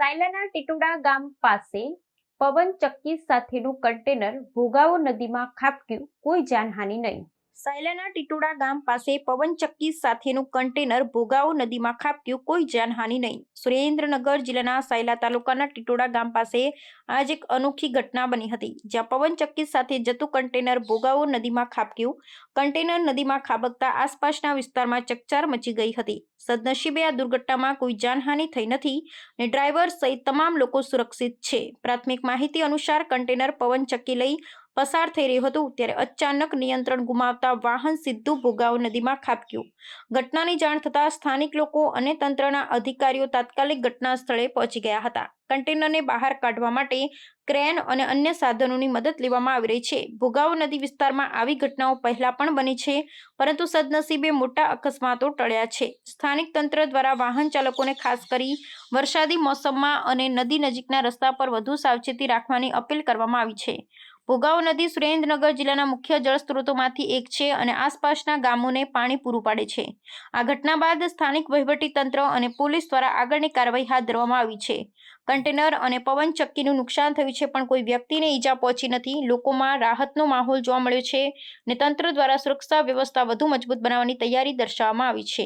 સાયલાના ટીટુડા ગામ પાસે પવન ચક્કી સાથેનું કન્ટેનર ભોગાવો નદીમાં ખાબક્યું. કોઈ જાનહાનિ નહીં. સાયલાના ટીટોડા ગામ પાસે પવનચક્કી સાથેનું કન્ટેનર ભોગાવો નદીમાં ખાબક્યું, કોઈ જાનહાનિ નહીં. સુરેન્દ્રનગર જિલ્લાના સાયલા તાલુકાના ટીટોડા ગામ પાસે આજ એક અનોખી ઘટના બની હતી. જ્યાં પવનચક્કી સાથે જતું કન્ટેનર ભોગાવો નદીમાં ખાબક્યું. કન્ટેનર નદીમાં ખાબકતા આસપાસના વિસ્તારમાં ચકચાર મચી ગઈ હતી. સદનસીબે આ દુર્ઘટનામાં કોઈ જાનહાનિ થઈ નથી અને ડ્રાઈવર સહિત તમામ લોકો સુરક્ષિત છે. પ્રાથમિક માહિતી અનુસાર કન્ટેનર પવનચક્કી લઈ પસાર થઈ રહ્યું હતું ત્યારે અચાનક નિયંત્રણ ગુમાવતા વાહન સીધું ભોગાવ નદીમાં ખાબક્યું. ઘટનાની જાણ થતાં સ્થાનિક લોકો અને તંત્રના અધિકારીઓ તાત્કાલિક ઘટના સ્થળે પહોંચી ગયા હતા. કન્ટેનરને બહાર કાઢવા માટે ક્રેન અને અન્ય સાધનોની મદદ લેવામાં આવી રહી છે. ભોગાવ નદી વિસ્તારમાં આવી ઘટનાઓ પહેલા પણ બની છે, પરંતુ સદનસીબે મોટા અકસ્માતો ટળ્યા છે. સ્થાનિક તંત્ર દ્વારા વાહન ચાલકોને ખાસ કરી વરસાદી મોસમમાં અને નદી નજીકના રસ્તા પર વધુ સાવચેતી રાખવાની અપીલ કરવામાં આવી છે. ભોગાવો નદી સુરેન્દ્રનગર જિલ્લાના મુખ્ય જળસ્ત્રોતોમાંથી એક છે અને આસપાસના ગામોને પાણી પૂરું પાડે છે. આ ઘટના બાદ સ્થાનિક તંત્ર અને પોલીસ દ્વારા આગળની કાર્યવાહી હાથ ધરવામાં આવી છે. કન્ટેનર અને પવન ચક્કીનું નુકસાન થયું છે, પણ કોઈ વ્યક્તિને ઈજા પહોંચી નથી. લોકોમાં રાહતનો માહોલ જોવા મળ્યો છે અને તંત્ર દ્વારા સુરક્ષા વ્યવસ્થા વધુ મજબૂત બનાવવાની તૈયારી દર્શાવવામાં આવી છે.